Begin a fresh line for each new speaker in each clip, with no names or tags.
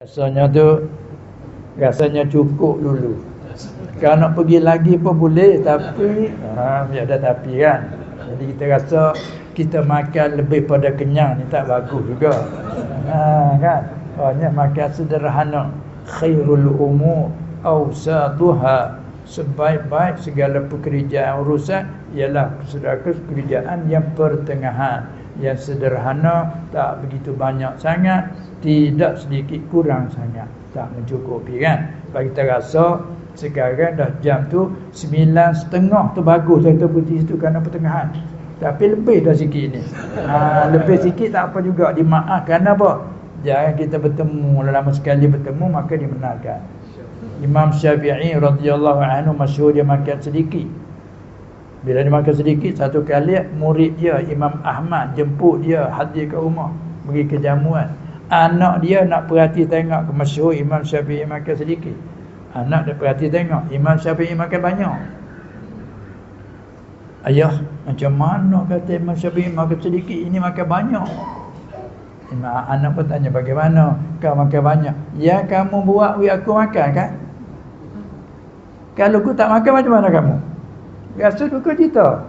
Rasanya tu rasanya cukup dulu. Kalau nak pergi lagi pun boleh tapi ha biar ada tapi kan. Jadi kita rasa kita makan lebih pada kenyang ni tak bagus juga. Ha kan. Hanya makan sederhana. Khairul umur awsatuha sebaik-baik segala pekerjaan urusan ialah saudara pekerjaan yang pertengahan yang sederhana tak begitu banyak sangat tidak sedikit kurang sangat. Tak mencukupi kan? Bagi kita rasa sekarang dah jam tu sembilan setengah tu bagus saya terputi situ kerana pertengahan. Tapi lebih dah sikit ni. Ha, lebih sikit tak apa juga. Dimaafkan apa jangan kita bertemu. Lama sekali bertemu maka dimenangkan Imam Syafi'i radhiyallahu anhu masyhur dia makan sedikit bila dia makan sedikit satu kali murid dia Imam Ahmad jemput dia hadir ke rumah pergi ke jamuan Anak dia nak perhati tengok ke masyhur Imam Syafi'i makan sedikit. Anak dia perhati tengok Imam Syafi'i makan banyak. Ayah, macam mana kata Imam Syafi'i makan sedikit, ini makan banyak. Imam anak pun tanya bagaimana kau makan banyak? Ya kamu buat wi aku makan kan? Kalau aku tak makan macam mana kamu? Rasa duka cerita.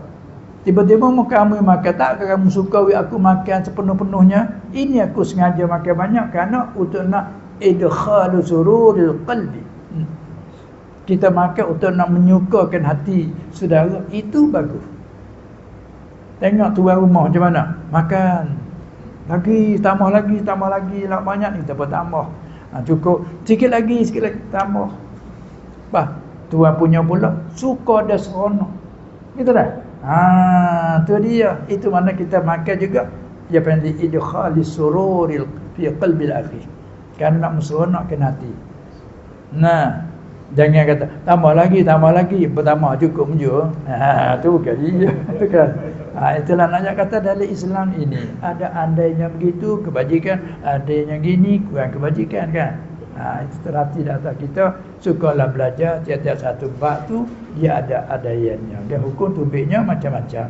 Tiba-tiba muka kamu makan tak kamu suka aku makan sepenuh-penuhnya? Ini aku sengaja makan banyak kerana untuk nak idkhalu sururil qalbi. Hmm. Kita makan untuk nak menyukakan hati saudara, itu bagus. Tengok tuan rumah macam mana? Makan. Lagi, tambah lagi, tambah lagi. Lah banyak ni, tak tambah. Ha, cukup. Sikit lagi, sikit lagi. Tambah. Bah, tuan punya pula. Suka ada seronok. Gitu dah. Ha, tu dia. Itu mana kita makan juga. Dia panggil idkhalis sururil fi qalbil akhi. Kan nak meseronokkan hati. Nah, jangan kata tambah lagi, tambah lagi, pertama cukup menjur. Ha, tu bukan dia. Kan. Ha, itulah nak kata dalam Islam ini ada andainya begitu kebajikan, ada yang gini kurang kebajikan kan. Ha, itu terhati kita sukalah belajar tiap-tiap satu bab tu dia ada adaiannya. Dan hukum tubiknya macam-macam.